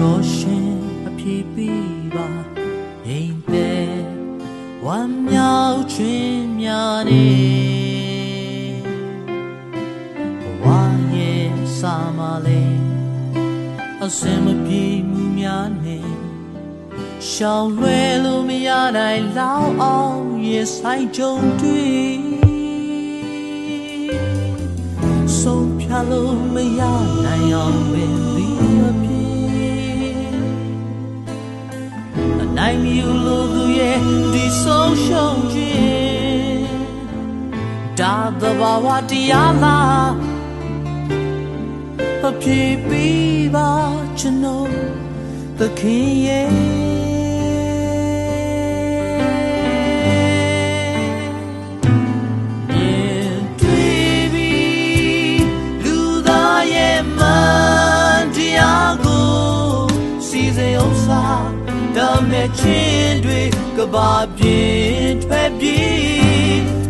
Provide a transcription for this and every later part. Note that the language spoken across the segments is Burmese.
တော်ရှင်အပြည့်ပြီးပါငြိမ်သက်ဝမ်းမြောက်ခြင်းများနေဘဝရဲ့စာမလေးအစင်မပြေမှုများနေရှောင်လွယ်လို့မရနိုင်လောက်အောင်ရဲ့ဆိုင်ကြုံတွေ့ဆုံးဖြတ်လို့မရနိုင်အောင်ပဲ ဒါသဘာဝတရားလားအပြည့်ပေးပါကျွန်တော်သခင်ရဲ့မြင်တွေ့ပြီးလူသားရဲ့မန်တရားကိုစီစဉ်ဥစ္စာတမဲ့ချင်းတွေကဘာပြင်းထွက်ပြေး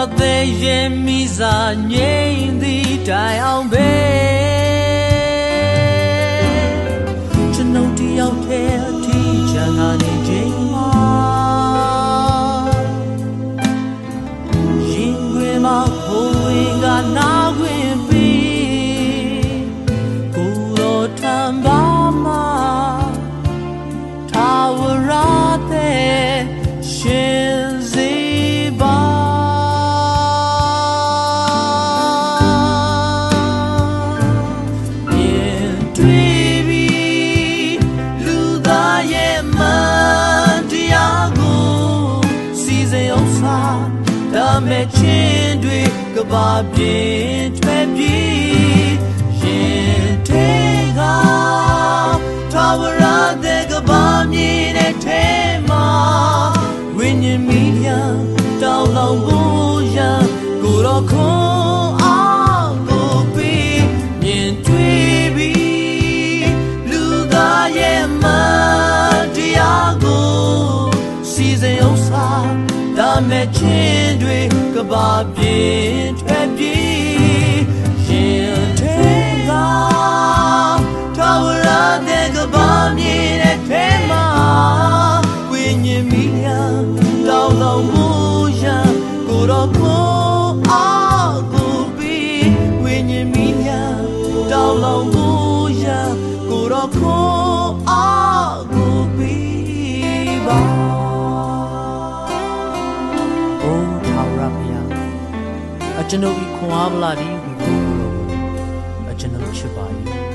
အသေးရဲ့မိစားငြိမ့်သည့်တိုင်အောင်ပဲကျွန်ုပ်တယောက်တည်းအထီးချန်ကနေချိန်မှာရင်ခွင်မှာဘုံဝင်ကနာခွ မဲ့ချင်းတွေကဘာပြင်းထွက်ပြေးရင်တေကထာဝရတဲ့ကဘာမြည်တဲ့ထဲမှာဝိညာဉ်မီလျံတောင်းလောင်ဖို့ရန်ကိုယ်တော်ခွန်အားကိုပြီးမြင်တွေ့ပြီးလူသားရဲ့မန်တရားကိုစီစဉ်ဥစ္စာဒါ မဲ့ချင်းတွေကဘာပြင်းထွက်ပြေးရင်တေကထာဝရတဲ့ကဘာမြည်တဲ့ထဲမှာဝိညာဉ်မီလျံတောင်းလောင်မှုရန်ကိုယ်တော်ကိုအားကိုပြီးဝိညာဉ်မီလျံတောင်းလောင်မှုရန်ကိုယ်တော်ကို အိုးထာဝရဘုရားအကျွန်ုပ်ဤခွန်အားဗလာဒီဝိညာဉ်ကိုအကျွန်ုပ်ချစ်ပါ၏